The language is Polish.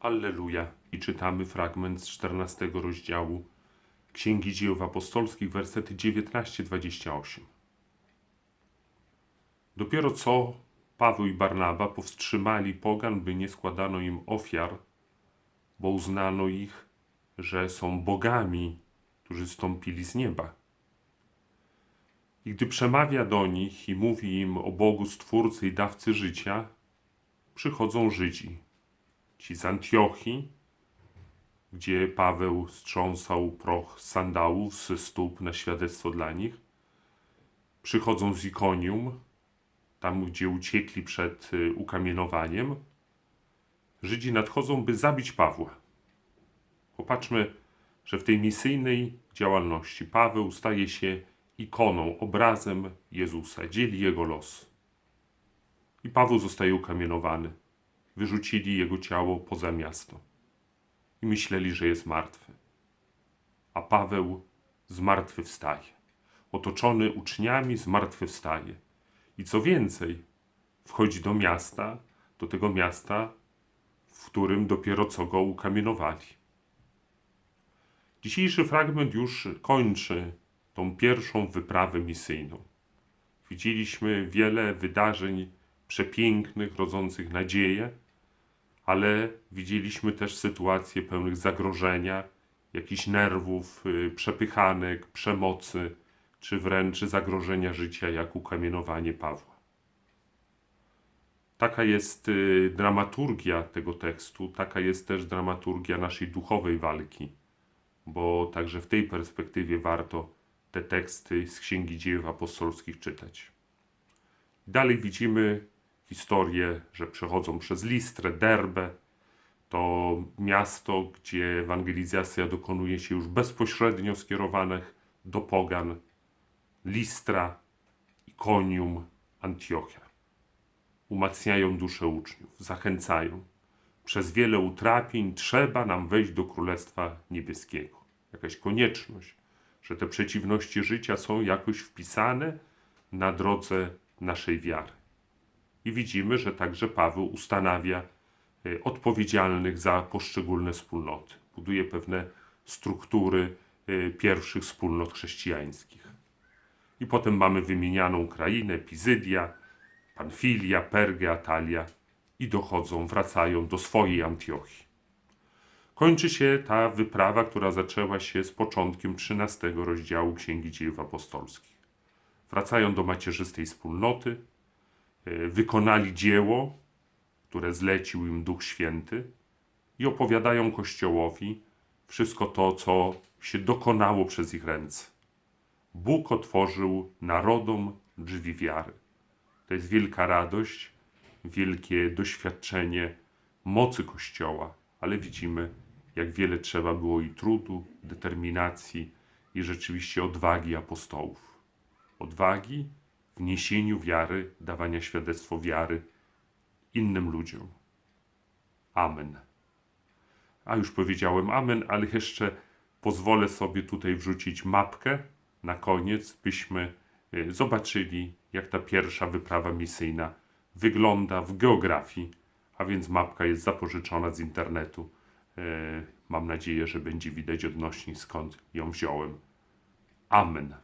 Alleluja. I czytamy fragment z 14 rozdziału Księgi Dziejów Apostolskich, wersety 19-28. Dopiero co Paweł i Barnaba powstrzymali pogan, by nie składano im ofiar, bo uznano ich, że są bogami, którzy stąpili z nieba. I gdy przemawia do nich i mówi im o Bogu Stwórcy i Dawcy życia, przychodzą Żydzi. Ci z Antiochii, gdzie Paweł strząsał proch sandałów ze stóp na świadectwo dla nich. Przychodzą z Ikonium, tam gdzie uciekli przed y, ukamienowaniem. Żydzi nadchodzą, by zabić Pawła. Popatrzmy, że w tej misyjnej działalności Paweł staje się ikoną, obrazem Jezusa, dzieli jego los. I Paweł zostaje ukamienowany. Wyrzucili jego ciało poza miasto i myśleli, że jest martwy. A Paweł zmartwychwstaje. Otoczony uczniami zmartwychwstaje. I co więcej, wchodzi do miasta, do tego miasta, w którym dopiero co go ukamienowali. Dzisiejszy fragment już kończy tą pierwszą wyprawę misyjną. Widzieliśmy wiele wydarzeń przepięknych, rodzących nadzieję, ale widzieliśmy też sytuacje pełnych zagrożenia, jakichś nerwów, y, przepychanek, przemocy, czy wręcz zagrożenia życia, jak ukamienowanie Pawła. Taka jest y, dramaturgia tego tekstu, taka jest też dramaturgia naszej duchowej walki, bo także w tej perspektywie warto te teksty z Księgi Dziejów Apostolskich czytać. Dalej widzimy historię, że przechodzą przez Listrę, Derbę. To miasto, gdzie ewangelizacja dokonuje się już bezpośrednio skierowanych do pogan. Listra, Ikonium, Antiochia. Umacniają duszę uczniów, zachęcają. Przez wiele utrapień trzeba nam wejść do Królestwa Niebieskiego. Jakaś konieczność, że te przeciwności życia są jakoś wpisane na drodze naszej wiary. I widzimy, że także Paweł ustanawia y, odpowiedzialnych za poszczególne wspólnoty. Buduje pewne struktury y, pierwszych wspólnot chrześcijańskich. I potem mamy wymienianą Ukrainę, Pizydia, Panfilia, Pergę, Atalia i dochodzą, wracają do swojej Antiochii. Kończy się ta wyprawa, która zaczęła się z początkiem 13 rozdziału Księgi Dziejów Apostolskich. Wracają do macierzystej wspólnoty, e, wykonali dzieło, które zlecił im Duch Święty i opowiadają Kościołowi wszystko to, co się dokonało przez ich ręce. Bóg otworzył narodom drzwi wiary. To jest wielka radość, wielkie doświadczenie mocy Kościoła, ale widzimy, jak wiele trzeba było i trudu, determinacji i rzeczywiście odwagi apostołów. Odwagi niesieniu wiary, dawania świadectwo wiary innym ludziom. Amen. A już powiedziałem amen, ale jeszcze pozwolę sobie tutaj wrzucić mapkę na koniec, byśmy e, zobaczyli, jak ta pierwsza wyprawa misyjna wygląda w geografii, a więc mapka jest zapożyczona z internetu. E, Mam nadzieję, że będzie widać odnośnik, skąd ją wziąłem. Amen.